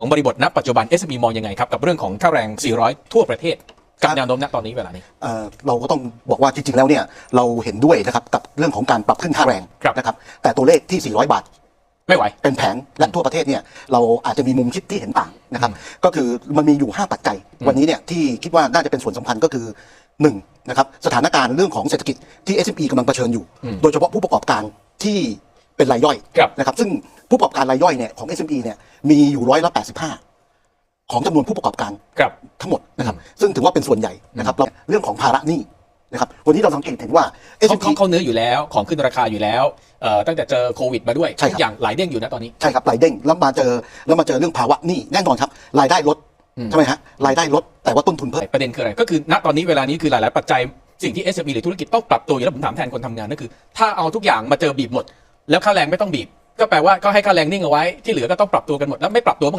ของบริบทณปัจจุบัน SME มองยังไงครับ กับเรื่องของค่าแรง 400 ทั่วประเทศกับแนวโน้มณตอนนี้เวลานี้ เอ่อเราก็ต้องบอกว่าจริงๆ แล้วเนี่ยเราเห็นด้วยนะครับกับเรื่องของการปรับขึ้นค่าแรงครับ นะครับแต่ตัวเลขที่ 400 บาท ไม่ไหว เป็นแผงและทั่วประเทศเนี่ยเราอาจจะมีมุมคิดที่เห็นต่างนะครับก็คือมันมีอยู่ 5 ปัจจัย วันนี้เนี่ยที่คิดว่าน่าจะเป็นส่วนสำคัญก็คือ1นะครับสถานการณ์เรื่องของเศรษฐกิจที่ SME กำลังเผชิญอยู่ โดยเฉพาะผู้ประกอบการที่เป็นรายย่อยครับนะครับซึ่ง ผู้ประกอบการรายย่อยเนี่ยของ SME เนี่ยมีอยู่ร้อยละ85 ของจำนวนผู้ประกอบการครับทั้งหมดนะครับ ซึ่งถือว่าเป็นส่วนใหญ่นะครับแล้วเรื่องของภาระหนี้นะครับวันนี้เราสังเกตเห็นว่า เขา SME เขาเขาเนื้ออยู่แล้วของขึ้นราคาอยู่แล้วเอ่อตั้งแต่เจอโควิดมาด้วยใช่ครับ ทุกอย่างหลายเด้งอยู่นะตอนนี้ ใช่ครับรายเด้งแล้วมาเจอแล้วมาเจอเรื่องภาวะหนี้แน่นอนครับรายได้ลดอืม ใช่ไหมฮะรายได้ลดแต่ว่าต้นทุนเพิ่ม ประเด็นคืออะไร ก็คือณตอนนี้เวลานี้คือหลาย ๆ ปัจจัยสิ่งที่ SME หรือธุรกิจต้องปรับตัวอยู่แล้วผมถามแทนคนทำงานก็คือ ถ้าเอาทุกอย่างมาเจอบีบหมด แล้วค่าแรงไม่ต้องบีบ ก็แปลว่าก็ให้ค่าแรงนิ่งเอาไว้ที่เหลือก็ต้องปรับตัวกันหมดแล้วไม่ปรับตัวบ้างเหรอ